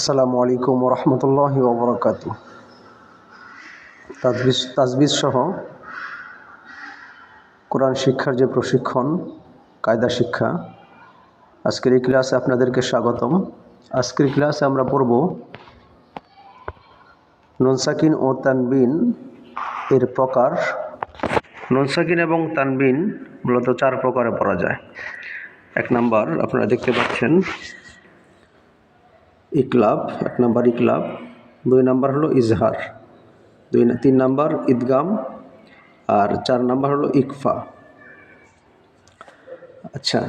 আসসালামু আলাইকুম রহমতুল্লাহ ওবরাকাতু তাজবিজ তাজবিজ সহ কোরআন শিক্ষার যে প্রশিক্ষণ, কায়দা শিক্ষা, আজকের এই ক্লাসে আপনাদেরকে স্বাগতম। আজকের ক্লাসে আমরা পড়ব ননসাকিন ও তানবিন এর প্রকার। ননসাকিন এবং তানবিন মূলত চার প্রকারে পড়া যায়। এক নাম্বার, আপনারা দেখতে পাচ্ছেন ইকলাব, এক নাম্বার ইকলাব, দুই নাম্বার হলো ইজহার, দুই তিন নাম্বার ঈদগাম, আর চার নাম্বার হলো ইকফা। আচ্ছা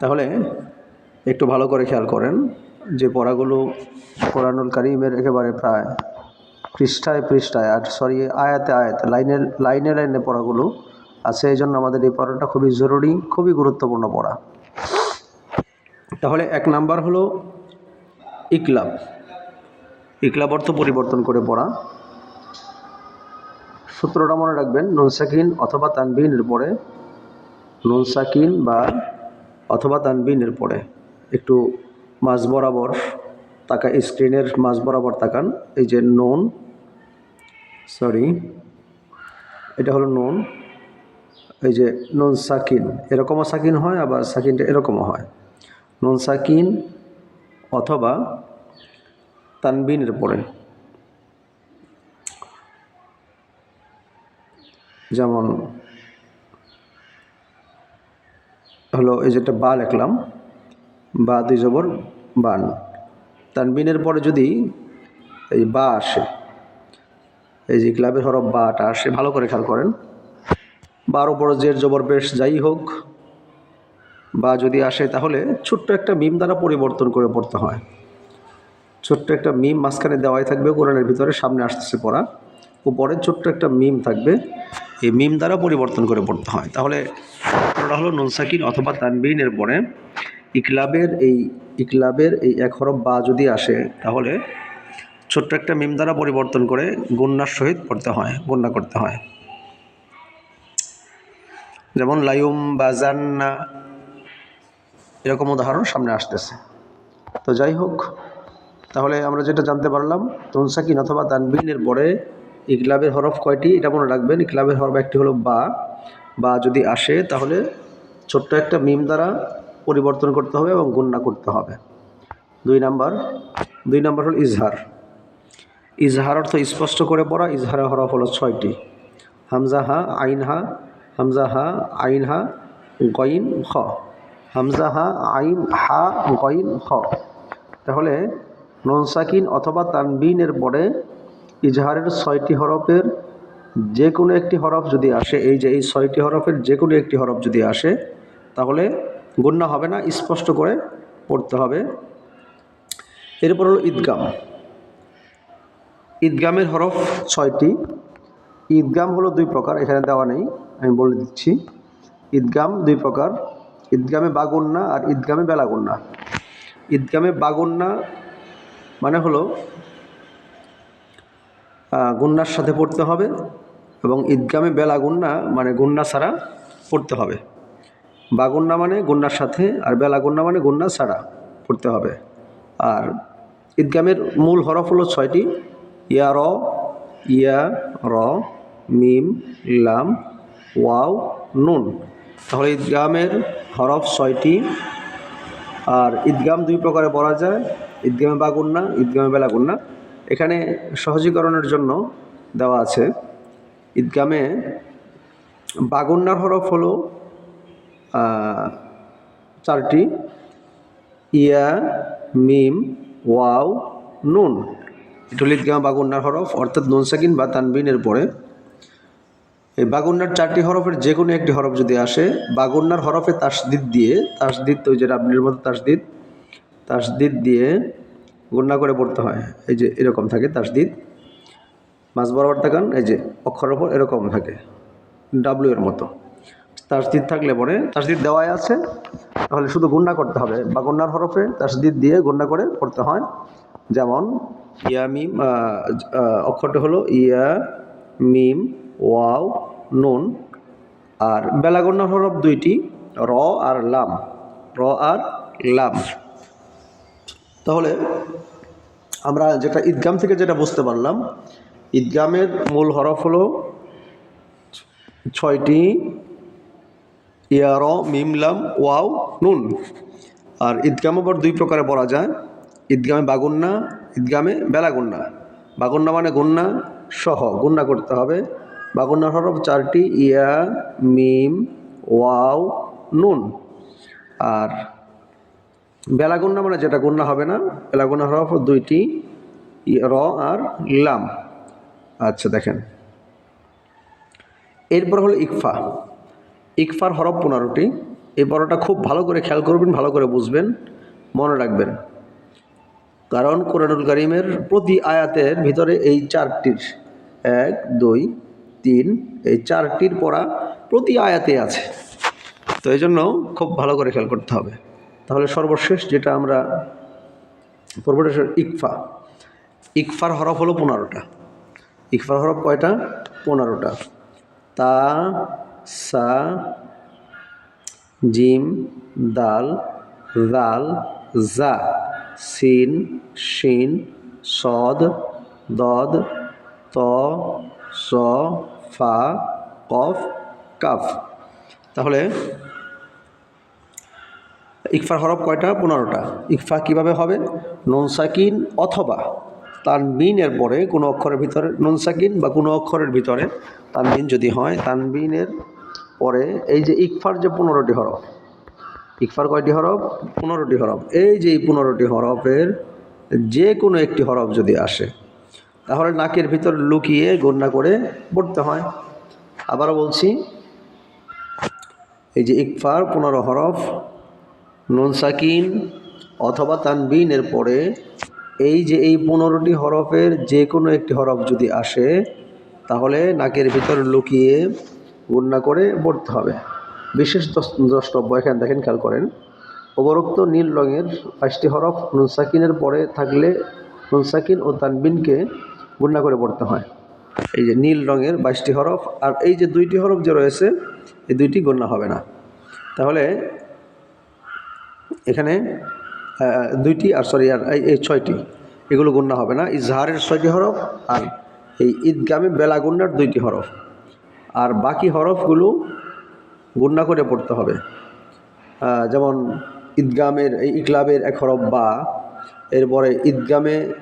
তাহলে একটু ভালো করে খেয়াল করেন যে পড়াগুলো কোরআনুল কারিমের একেবারে প্রায় পৃষ্ঠায় পৃষ্ঠায়, আর সরি, আয়াতে আয়াতে, লাইনের, লাইনে লাইনে পড়াগুলো আছে, এই জন্য আমাদের এই পড়াটা খুবই জরুরি, খুবই গুরুত্বপূর্ণ পড়া। তাহলে এক নাম্বার হলো ইকলাব ইকলাব অর্থ পরিবর্তন করে পড়া। সূত্রটা মনে রাখবেন, নুন সাকিন অথবা তানবিনের পরে। নুনসাকিন বা অথবা তানবিনের পরে। একটু মাঝ বরাবর তাকা, স্ক্রিনের মাঝ বরাবর তাকান। এই যে নুন, সরি, এটা হলো নুন। এই যে নুন সাকিন, এরকমও সাকিন হয়, আবার সাকিনটা এরকমও হয়। নুন সাকিন অথবা তানবিনের পরে। যেমন হলো এই যেটা বা লিখলাম, বা দুই জবর বান। তানবিনের পরে যদি এই বা আসে, এই যে ক্লাবের হরফ বাটা আসে, ভালো করে খেয়াল করেন। বারো বড় জের জবর বেশ যাই হোক বা যদি আসে তাহলে ছোট্ট একটা মিম দ্বারা পরিবর্তন করে পড়তে হয়। ছোট্ট একটা মিম মাঝখানে দেওয়াই থাকবে, কোরআনের ভিতরে সামনে আসতেছে পড়া। উপরে ছোট্ট একটা মিম থাকবে, এই মিম দ্বারা পরিবর্তন করে পড়তে হয়। তাহলে ওটা হলো নুনসাকিন অথবা তানবিনের পরে ইকলাবের এই ইকলাবের এই এক হরফ বা যদি আসে তাহলে ছোট্ট একটা মিম দ্বারা পরিবর্তন করে গুন্নার সহিত পড়তে হয়, গুন্না করতে হয়। যেমন লাইম বাজান্না এরকম উদাহরণ সামনে আসতেছে। তো যাই হোক, তাহলে আমরা যেটা জানতে পারলাম, তনসাকিন অথবা তানবিনের পরে ইকলাবের হরফ কয়টি, এটা মনে রাখবেন ইকলাবের হরফ একটি হলো বা। বা যদি আসে, তাহলে ছোট্ট একটা মিম দ্বারা পরিবর্তন করতে হবে এবং গুণনা করতে হবে। দুই নাম্বার দুই নাম্বার হলো ইজহার। ইজহার অর্থ স্পষ্ট করে পড়া ইজহারের হরফ হলো ছয়টি। হামজা হা, আইন হা, হামজা হা, আইন হা, গইন, খ। হামজা হা আইন, হা, গইন, খ। তাহলে ননসাকিন অথবা তানবিনের পরে ইজহারের ছয়টি হরফের যে কোনো একটি হরফ যদি আসে, এই যে এই ছয়টি হরফের যে কোনো একটি হরফ যদি আসে, তাহলে গুণনা হবে না, স্পষ্ট করে পড়তে হবে। এরপর হলো ঈদগাম। ঈদগামের হরফ ছয়টি। ঈদগাম হলো দুই প্রকার, এখানে দেওয়া নেই, আমি বলে দিচ্ছি। ঈদগাম দুই প্রকার ঈদগামে বাগুন্না আর ঈদগামে বেলাগুন্না। ঈদগামে বাগুন্না মানে হলো আহ, গুন্নার সাথে পড়তে হবে এবং ঈদগামে বেলা মানে গুন্না ছাড়া পড়তে হবে। বাগুন্না মানে গুন্নার সাথে আর বেলা গুন্না মানে গুন্না ছাড়া পড়তে হবে। আর ঈদগামের মূল হরফ হলো ছয়টি ইয়া র ইয়া র মিম লাম ওয়াও নুন। তাহলে ঈদগামের হরফ ছয়টি, আর ঈদগাম দুই প্রকারে বলা যায় ঈদগামে বাগুন্না ঈদগামে বেলাগুন্না এখানে সহজীকরণের জন্য দেওয়া আছে ঈদগামে বাগুন্নার হরফ হলো চারটি, ইয়া, মিম, ওয়াও, নুন। এটা হলো ঈদগামে বাগুন্নার হরফ, অর্থাৎ নুন সাকিন বা তানবিনের পরে। এই বাগুন্নার চারটি হরফের যে কোনো একটি হরফ যদি আসে, বাগুন্নার হরফে তাসদিদ দিয়ে, তাসদিদ, ওই যে রাবনির মতো তাসদিদ তাসদিদ দিয়ে গুন্না করে পড়তে হয়। এই যে এরকম থাকে তাসদিদ। মাঝ বরাবর তাকান, এই যে অক্ষর ওপর এরকম থাকে ডাব্লিউ এর মতো। তাসদিদ থাকলে পরে তাসদিদ দেওয়াই আছে। তাহলে শুধু গুন্না করতে হবে। বাগুন্নার হরফে তাসদিদ দিয়ে গুন্না করে পড়তে হয়। যেমন, ইয়া, মিম অক্ষরটা হলো ইয়া, মিম ওয়াও, নুন আর বেলাগন্নার হরফ দুইটি, র আর লাম। র আর লাম। তাহলে আমরা যেটা ঈদগাম থেকে যেটা বুঝতে পারলাম, ঈদগামের মূল হরফ হলো ছয়টি ইয়ার মিমলাম ওয়াও, নুন। আর ঈদগাম আবার দুই প্রকারে পড়া যায়, ঈদগামে বাগুন্না, ঈদগামে বেলাগুন্না বাগুন্না মানে গুন্না সহ, গুন্না করতে হবে। বাগুন্নার হরফ চারটি, ইয়া, মিম, ওয়াও, নুন। আর বেলাগুন্না মানে যেটা গুন্না হবে না, বেলাগুন্না হরফ দুইটি র আর লাম। আচ্ছা দেখেন। এরপর হলো ইকফা। ইকফার হরফ পনেরোটি। এই পড়াটা খুব ভালো করে খেয়াল করবেন, ভালো করে বুঝবেন, মনে রাখবেন। কারণ কোরআনুল করিমের প্রতি আয়াতের ভিতরে এই চারটির, এক, দুই তিন, এই চারটির পড়া প্রতি আয়াতে আছে। তো এই জন্য খুব ভালো করে খেয়াল করতে হবে। তাহলে সর্বশেষ যেটা আমরা পড়বটা সেটা ইকফা। ইকফার হরফ হলো পনেরোটা। ইকফার হরফ কয়টা? পনেরোটা। তা, সা, জিম, দাল দাল, জা, সিন, শিন, সদ, দদ, ত, স ফা, কফ, কাফ। তাহলে ইকফার হরফ কয়টা? পনেরোটা। ইকফা কীভাবে হবে? নুন সাকিন অথবা তানবিনের পরে কোনো অক্ষরের ভিতরে নুন সাকিন বা কোনো অক্ষরের ভিতরে তানবিন যদি হয়, তানবিনের পরে এই যে ইকফার যে পনেরোটি হরফ, ইকফার কয়টি হরফ? পনেরোটি হরফ। এই যে এই পনেরোটি হরফের যে কোনো একটি হরফ যদি আসে তাহলে নাকের ভিতর লুকিয়ে গণ্যা করে পড়তে হয়। আবারও বলছি, এই যে ইকফার, পনেরো হরফ, নুন সাকিন অথবা তানবিনের পরে এই যে এই পনেরোটি হরফের যে কোনো একটি হরফ যদি আসে, তাহলে নাকের ভিতর লুকিয়ে গুণনা করে পড়তে হবে। বিশেষ দ্রষ্টব্য, এখানে দেখেন, খেয়াল করেন। উপরোক্ত নীল রঙের পাঁচটি হরফ নুন সাকিনের পরে থাকলে নুন সাকিন ও তানবিনকে গুণনা করে পড়তে হয়। এই যে নীল রঙের বাইশটি হরফ, আর এই যে দুইটি হরফ যে রয়েছে, এই দুইটি গণ্য হবে না। তাহলে এখানে দুইটি আর সরি, আর এই- ছয়টি, এগুলো গুণনা হবে না। ইজহারের ছয়টি হরফ আর এই ঈদগামে বেলা গুন্নার দুইটি হরফ। আর বাকি হরফগুলো গুণনা করে পড়তে হবে। যেমন ঈদগামের, এই ইকলাবের এক হরফ বা, এরপরে ঈদগামে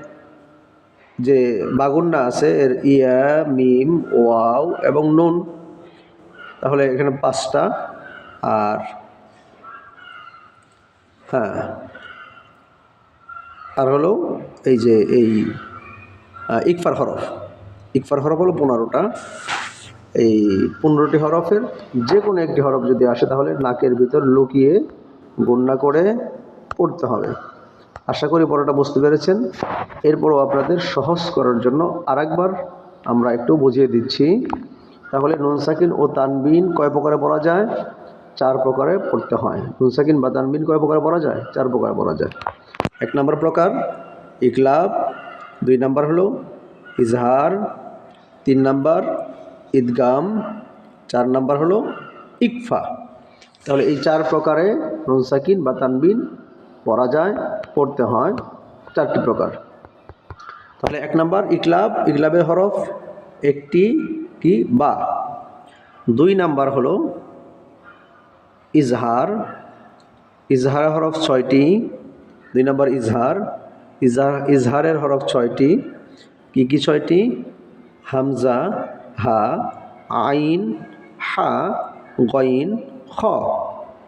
যে বাগুন্না আছে, এর ইয়া, মিম, ওয়াও এবং নুন। তাহলে এখানে পাঁচটা, আর হ্যাঁ আর হলো এই যে এই ইকফার হরফ। ইকফার হরফ হলো পনেরোটা। এই পনেরোটি হরফের যে কোনো একটি হরফ যদি আসে, তাহলে নাকের ভিতর লুকিয়ে গণ্যা করে পড়তে হবে। আশা করি পড়াটা বুঝতে পেরেছেন। এরপরও আপনাদের সহজ করার জন্য আরেকবার আমরা একটু বুঝিয়ে দিচ্ছি। তাহলে নুন, সাকিন ও তানবিন কয় প্রকারে পড়া যায়? চার প্রকারে পড়তে হয়। নুন, সাকিন বা তানবিন কয় প্রকারে পড়া যায়? চার প্রকারে পড়া যায়। এক নম্বর প্রকার, ইকলাব। দুই নম্বর হলো ইজহার। তিন নম্বর ঈদগাম। চার নম্বর হলো ইকফা। তাহলে এই চার প্রকারে নুন, সাকিন বা তানবিন পড়া যায় পড়তে হয়, চারটি প্রকার। তাহলে এক নম্বর, ইকলাব, ইকলাবের হরফ একটি কি? বা। দুই নাম্বার হলো, ইজহার ইজহার হরফ ছয়টি। দুই নম্বর, ইজহার ইজহার, ইজহারের হরফ ছয়টি। কি কি ছয়টি? হামজা, হা, আইন, হা, গইন, খ।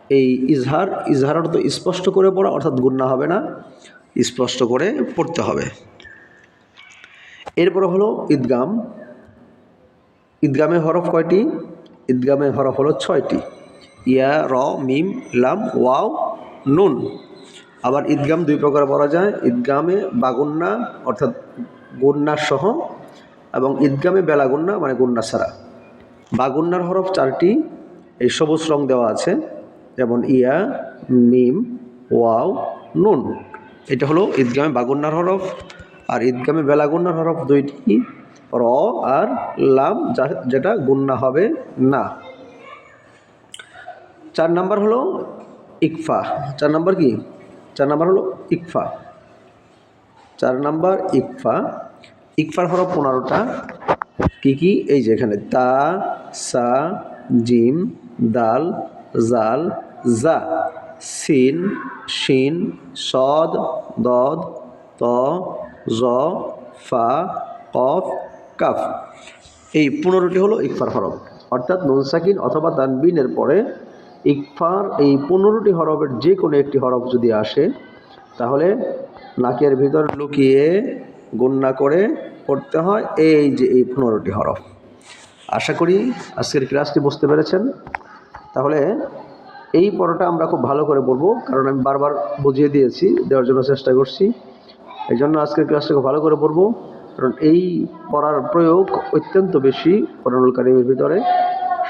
এই ইজহার ইজহার অর্থ স্পষ্ট করে পড়া, অর্থাৎ গুণনা হবে না, স্পষ্ট করে পড়তে হবে। এরপর হলো ঈদগাম। ঈদগামে হরফ কয়টি? ঈদগামে হরফ হলো ছয়টি। ইয়া, র, মিম, লাম, ওয়াও, নুন। আবার ঈদগাম দুই প্রকার পড়া যায়। ঈদগামে বাগুন্না, অর্থাৎ গুন্না সহ, এবং ঈদগামে বেলাগুন্না মানে গুন্না ছাড়া। বাগুন্নার হরফ চারটি। এই সবুজ রং দেওয়া আছে। যেমন ইয়া, মিম, ওয়াও, নুন। এটা হলো ঈদগামে বাগুন্নার হরফ, আর ঈদগামে বেলাগুন্নার হরফ দুইটি, র আর লাম যেটা গুন্না হবে না। চার নাম্বার হলো ইকফা। চার নাম্বার কি? চার নাম্বার হলো ইকফা। চার নাম্বার ইকফা। ইকফার হরফ পনেরোটা। কি কি? এই যে এখানে তা, সা, জিম, দাল, জাল জা, সিন, শিন, সদ, দদ, ত, জ, ফা, কফ, কাফ। এই পনেরোটি হলো ইকফার হরফ। অর্থাৎ নুন সাকিন অথবা তানবিনের পরে ইকফার এই পনেরোটি হরফের যে কোনো একটি হরফ যদি আসে, তাহলে নাকের ভিতর লুকিয়ে গুন্না করে পড়তে হয় এই যে এই পনেরোটি হরফ। আশা করি আজকের ক্লাসটি বুঝতে পেরেছেন। তাহলে এই পড়াটা আমরা খুব ভালো করে বলব, কারণ আমি বারবার বুঝিয়ে দিয়েছি, দেওয়ার জন্য চেষ্টা করছি। এই জন্য আজকের ক্লাসটা খুব ভালো করে পড়ব কারণ এই পড়ার প্রয়োগ অত্যন্ত বেশি কোরআনুল কারিমের ভিতরে।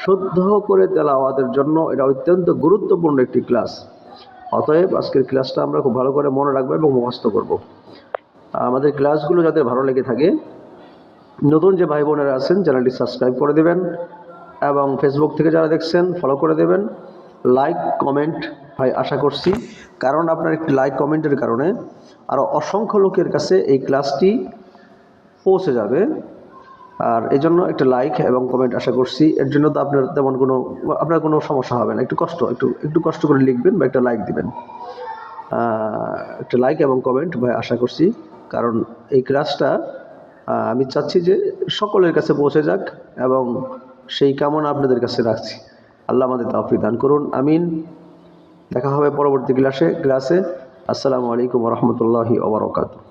শুদ্ধ করে তেলাওয়াতের জন্য এটা অত্যন্ত গুরুত্বপূর্ণ একটি ক্লাস অতএব আজকের ক্লাসটা আমরা খুব ভালো করে মনে রাখব এবং মুখস্থ করব। আমাদের ক্লাসগুলো যাদের ভালো লেগে থাকে, নতুন যে ভাই বোনেরা আছেন, চ্যানেলটি সাবস্ক্রাইব করে দেবেন এবং ফেসবুক থেকে যারা দেখছেন ফলো করে দেবেন। লাইক কমেন্ট ভাই, আশা করছি। কারণ আপনার একটি লাইক কমেন্টের কারণে আরও অসংখ্য লোকের কাছে এই ক্লাসটি পৌঁছে যাবে। আর এই জন্য একটা লাইক এবং কমেন্ট আশা করছি। এর জন্য তো আপনার তেমন কোনো, আপনার কোনো সমস্যা হবে না। একটু কষ্ট, একটু একটু কষ্ট করে লিখবেন বা একটা লাইক দিবেন। একটা লাইক এবং কমেন্ট ভাই, আশা করছি। কারণ এই ক্লাসটা আমি চাচ্ছি যে সকলের কাছে পৌঁছে যাক এবং সেই কামনা আপনাদের কাছে রাখছি। আল্লাহ আমাদের তাফি দান করুন, আমিন। দেখা হবে পরবর্তী ক্লাসে ক্লাসে। আসসালামু আলাইকুম রহমতুল্লাহি ওবরাকাতু